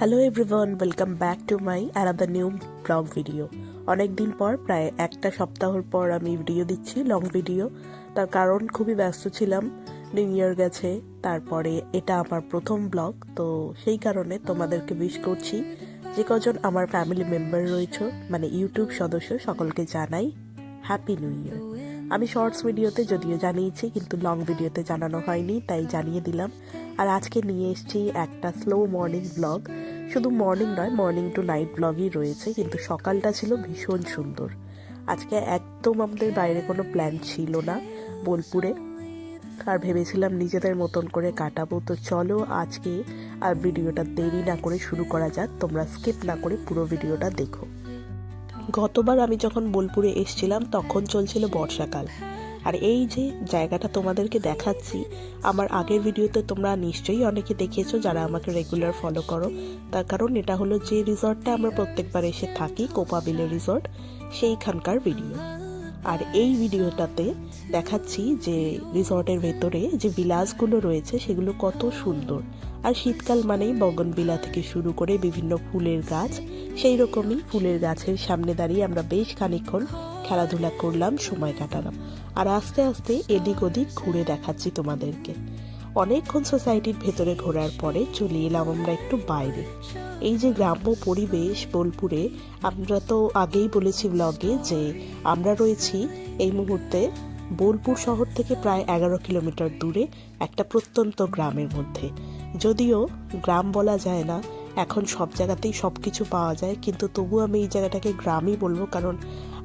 Hello everyone welcome back to my another new blog video অনেক দিন পর, প্রায় একটা সপ্তাহর পর আমি ভিডিও দিচ্ছি লং ভিডিও তার কারণ, খুবই ব্যস্ত ছিলাম। নিউ ইয়ার গেছে, তারপরে এটা আমার প্রথম ব্লগ তো সেই কারণে তোমাদেরকে উইশ করছি যে কজন আমার ফ্যামিলি মেম্বার রয়েছে মানে ইউটিউব সদস্য, সকলকে জানাই হ্যাপি নিউ ইয়ার আমি শর্টস ভিডিওতে যদিও জানিয়েছি, কিন্তু লং ভিডিওতে জানানো হয়নি, তাই জানিয়ে দিলাম। আর আজকে নিয়ে এসেছি একটা স্লো মর্নিং ব্লগ শুধু মর্নিং নয় মর্নিং টু নাইট ব্লগই রয়েছে, কিন্তু সকালটা ছিল ভীষণ সুন্দর। আজকে একদম আমাদের বাইরে কোনো প্ল্যান ছিল না বোলপুরে, আর ভেবেছিলাম নিজেদের মতন করে কাটাবো। তো চলো আজকে আর ভিডিওটা দেরি না করে শুরু করা যাক, তোমরা স্কিপ না করে পুরো ভিডিওটা দেখো। গতবার আমি যখন বোলপুরে এসেছিলাম, তখন চলছিল বর্ষাকাল। আর এই যে জায়গাটা তোমাদেরকে দেখাচ্ছি, আমার আগের ভিডিওতে তোমরা নিশ্চয়ই অনেকে দেখিয়েছো যারা আমাকে রেগুলার ফলো করো। তার কারণ এটা হলো যে রিসর্টটা আমরা প্রত্যেকবার এসে থাকি, কোপাবিলে রিসর্ট সেইখানকার ভিডিও আর এই ভিডিওটাতে দেখাচ্ছি যে রিসর্টের ভেতরে যে বিলাসগুলো রয়েছে সেগুলো কত সুন্দর। আর শীতকাল মানেই বগনবিলা থেকে শুরু করে বিভিন্ন ফুলের গাছ। সেই রকমই ফুলের গাছের সামনে দাঁড়িয়ে আমরা বেশ খানিকক্ষণ খেলাধুলা করলাম, সময় কাটালাম। আর আস্তে আস্তে এদিক ওদিক ঘুরে দেখাচ্ছি তোমাদেরকে। অনেকক্ষণ সোসাইটির ভেতরে ঘোরার পরে চলে এলাম আমরা একটু বাইরে। এই যে গ্রাম্য পরিবেশ বোলপুরে, আমরা তো আগেই বলেছি ব্লগে যে আমরা রয়েছি এই মুহূর্তে বোলপুর শহর থেকে প্রায় এগারো কিলোমিটার দূরে একটা প্রত্যন্ত গ্রামের মধ্যে। যদিও গ্রাম বলা যায় না, এখন সব জায়গাতেই সব কিছু পাওয়া যায়, কিন্তু তবু আমি এই জায়গাটাকে গ্রামই বলব কারণ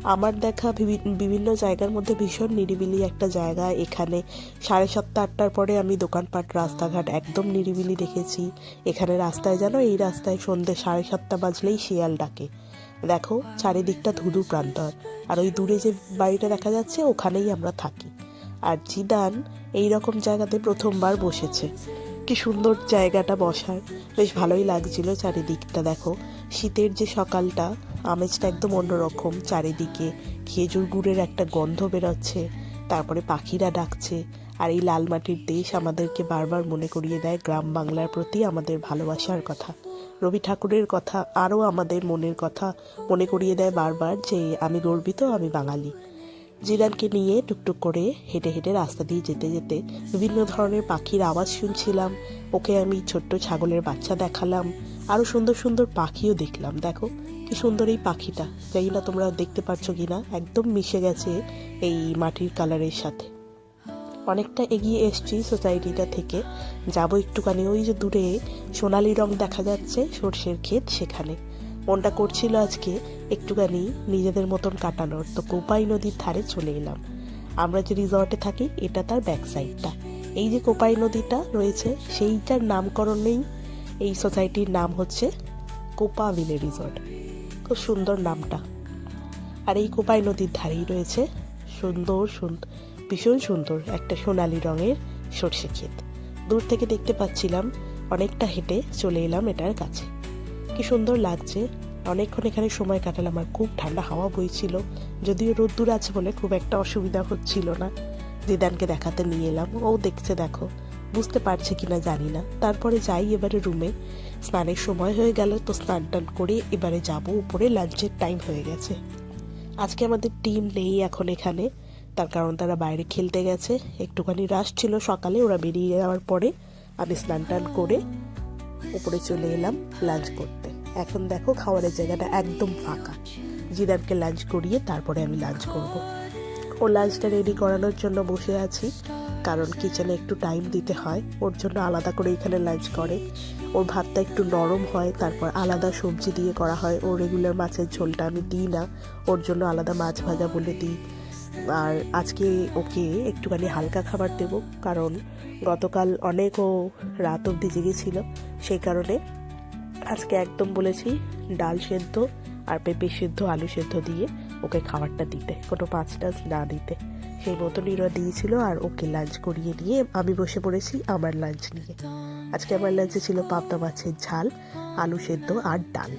আমার দেখা বিভিন্ন জায়গার মধ্যে ভীষণ নিরিবিলি একটা জায়গা এখানে। সাড়ে সাতটা, আটটার পরে আমি দোকানপাট, রাস্তাঘাট একদম নিরিবিলি দেখেছি। এখানে রাস্তায় জানো, এই রাস্তায় সন্ধ্যে সাড়ে সাতটা বাজলেই শিয়াল ডাকে। দেখো, চারিদিকটা ধুধু প্রান্তর। আর ওই দূরে যে বাড়িটা দেখা যাচ্ছে, ওখানেই আমরা থাকি। আর জিদান এই রকম জায়গাতে প্রথমবার বসেছে। কি সুন্দর জায়গাটা বসার। বেশ ভালোই লাগছিল চারিদিকটা, দেখো। শীতের যে সকালটা, আমেজটা একদম অন্যরকম, চারিদিকে খেজুর গুড়ের একটা গন্ধ বেরোচ্ছে, তারপরে পাখিরা ডাকছে, আর এই লাল মাটির দেশ আমাদেরকে বারবার মনে করিয়ে দেয় গ্রাম বাংলার প্রতি আমাদের ভালোবাসার কথা। রবি ঠাকুরের কথা, আরও আমাদের মনের কথা মনে করিয়ে দেয় বারবার যে, আমি গর্বিত, আমি বাঙালি। জিদানকে নিয়ে টুকটুক করে হেঁটে হেঁটে রাস্তা দিয়ে যেতে যেতে বিভিন্ন ধরনের পাখির আওয়াজ শুনছিলাম। ওকে আমি ছোট্ট ছাগলের বাচ্চা দেখালাম। আরও সুন্দর সুন্দর পাখিও দেখলাম। দেখো, কি সুন্দর এই পাখিটা। জানি না তোমরা দেখতে পাচ্ছ কি না একদম মিশে গেছে এই মাটির কালারের সাথে। অনেকটা এগিয়ে এসছি সোসাইটিটা থেকে। যাব একটুখানি। ওই যে দূরে সোনালি রং দেখা যাচ্ছে, সর্ষের ক্ষেত সেখানে। মনটা করছিল আজকে একটুখানি নিজেদের মতন কাটানোর। তো কোপাই নদীর ধারে চলে এলাম। আমরা যে রিসর্টে থাকি, এটা তার ব্যাক সাইডটা এই যে কোপাই নদীটা রয়েছে, সেইটার নামকরণেই এই সোসাইটির নাম হচ্ছে কোপা ভিলে রিসর্ট খুব সুন্দর নামটা। আর এই কোপাই নদীর ধারেই রয়েছে সুন্দর সুন্দর ভীষণ সুন্দর একটা সোনালি রঙের সর্ষে ক্ষেত। দূর থেকে দেখতে পাচ্ছিলাম, অনেকটা হেঁটে চলে এলাম এটার কাছে। কি সুন্দর লাগছে। অনেকক্ষণ এখানে সময় কাটালাম আর খুব ঠান্ডা হাওয়া বইছিল। যদিও রোদ্দুর আছে বলে খুব একটা অসুবিধা হচ্ছিল না। দিদানকে দেখাতে নিয়ে এলাম। ও দেখছে দেখো, বুঝতে পারছে কিনা জানি না। তারপরে যাই এবারে রুমে। স্নানের সময় হয়ে গেল তো স্নান টান করে এবারে যাব। উপরে লাঞ্চের টাইম হয়ে গেছে। আজকে আমাদের টিম নেই এখন এখানে। তার কারণ তারা বাইরে খেলতে গেছে। একটুখানি রাশ ছিল সকালে, ওরা বেরিয়ে যাওয়ার পরে আমি স্নান টান করে উপরে চলে এলাম লাঞ্চ করতে। এখন দেখো খাওয়ারের জায়গাটা একদম ফাঁকা। জিদানকে লাঞ্চ করিয়ে তারপরে আমি লাঞ্চ করব। ও লাঞ্চটা রেডি করানোর জন্য বসে আছি, কারণ কিচেনে একটু টাইম দিতে হয়। ওর জন্য আলাদা করে এখানে লাঞ্চ করে। ওর ভাতটা একটু নরম হয়, তারপর আলাদা সবজি দিয়ে করা হয়। ও রেগুলার মাছের ঝোলটা আমি দিই না। ওর জন্য আলাদা মাছ ভাজা বলে দিই। আর আজকে ওকে একটুখানি হালকা খাবার দেব, কারণ গতকাল অনেক ও রাত অবধি জেগেছিল। সেই কারণে আজকে একদম বলেছি ডাল সেদ্ধ আর পেঁপে সেদ্ধ, আলু সেদ্ধ দিয়ে ওকে খাবারটা দিতে, কোনো মাছ টাছ না দিতে। সেই মতনই ওরা দিয়েছিল আর ওকে লাঞ্চ করিয়ে নিয়ে আমি বসে পড়েছি আমার লাঞ্চ নিয়ে। আজকে আমার লাঞ্চে ছিল পাবদা মাছের ঝাল, আলু সেদ্ধ আর ডাল।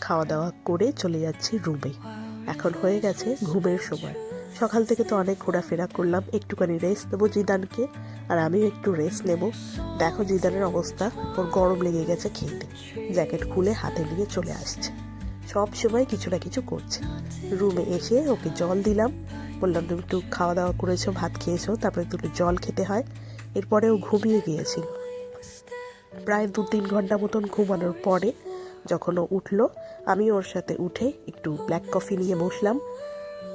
খাওয়া দাওয়া করে চলে যাচ্ছি রুমে এখন হয়ে গেছে ঘুমের সময়। সকাল থেকে তো অনেক ঘোরাফেরা করলাম, একটুখানি রেস্ট দেবো জিদানকে, আর আমিও একটু রেস্ট নেব। দেখো জিদানের অবস্থা, ওর গরম লেগে গেছে খেতে। জ্যাকেট খুলে হাতে নিয়ে চলে আসছে। সব সময় কিছু না কিছু করছে। রুমে এসে ওকে জল দিলাম। বললাম, তুমি একটু খাওয়া দাওয়া করেছ, ভাত খেয়েছো, তারপরে দুটো জল খেতে হয়। এরপরে ও ঘুমিয়ে গিয়েছিল। প্রায় দু তিন ঘণ্টা মতন ঘুমানোর পরে যখন ও উঠল, আমি ওর সাথে উঠে একটু ব্ল্যাক কফি নিয়ে বসলাম।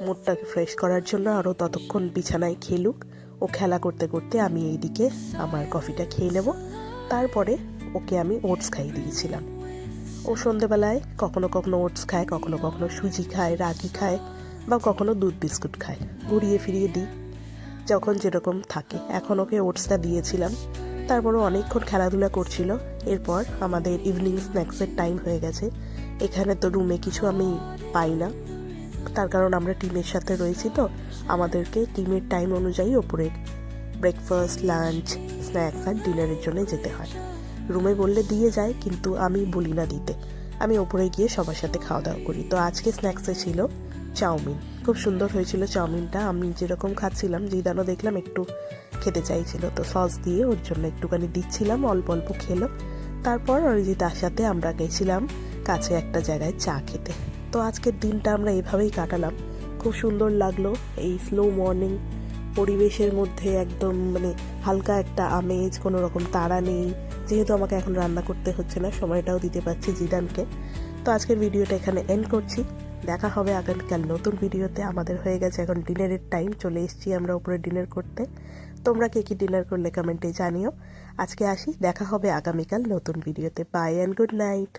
মুডটাকে ফ্রেশ করার জন্য আরও ততক্ষণ বিছানায় খেলুক। ও খেলা করতে করতে আমি এইদিকে আমার কফিটা খেয়ে নেব। তারপরে ওকে আমি ওটস খাইয়ে দিয়েছিলাম। ও সন্ধেবেলায় কখনো কখনো ওটস খায়, কখনো কখনো সুজি খায়, রাগি খায় বা কখনো দুধ বিস্কুট খায়। ঘুরিয়ে ফিরিয়ে দিই, যখন যেরকম থাকে। এখন ওকে ওটসটা দিয়েছিলাম। তারপরে অনেকক্ষণ খেলাধুলা করছিল। এরপর আমাদের ইভিনিং স্ন্যাক্সের টাইম হয়ে গেছে। এখানে তো রুমে কিছু আমি পাই না। তার কারণ আমরা টিমের সাথে রয়েছি তো। আমাদেরকে টিমের টাইম অনুযায়ী ওপরে ব্রেকফাস্ট লাঞ্চ স্ন্যাক্স আর ডিনারের জন্য যেতে হয়। রুমে বললে দিয়ে যায়, কিন্তু আমি বলি না দিতে। আমি ওপরে গিয়ে সবার সাথে খাওয়া দাওয়া করি। তো আজকে স্ন্যাক্সে ছিল চাউমিন। খুব সুন্দর হয়েছিল চাউমিনটা। আমি যেরকম খাচ্ছিলাম জিদানো দেখলাম একটু খেতে চাইছিল। তো সস দিয়ে ওর জন্য একটুখানি দিচ্ছিলাম, অল্প অল্প খেলো। তারপর অরিজিতার সাথে আমরা গেছিলাম কাছে একটা জায়গায় চা খেতে। তো আজকের দিনটা আমরা এভাবেই কাটালাম। খুব সুন্দর লাগল এই স্লো মর্নিং পরিবেশের মধ্যে একদম মানে হালকা একটা আমেজ, কোনো রকম তাড়া নেই। যেহেতু আমাকে এখন রান্না করতে হচ্ছে না, সময়টাও দিতে পারছি জিদানকে। তো আজকের ভিডিওটা এখানে এন্ড করছি। দেখা হবে আগামীকাল নতুন ভিডিওতে। আমাদের হয়ে গেছে এখন ডিনারের টাইম চলে এসেছি আমরা উপরে ডিনার করতে। তোমরা কে কী ডিনার করলে কমেন্টে জানিও। আজকে আসি, দেখা হবে আগামীকাল নতুন ভিডিওতে। By and good night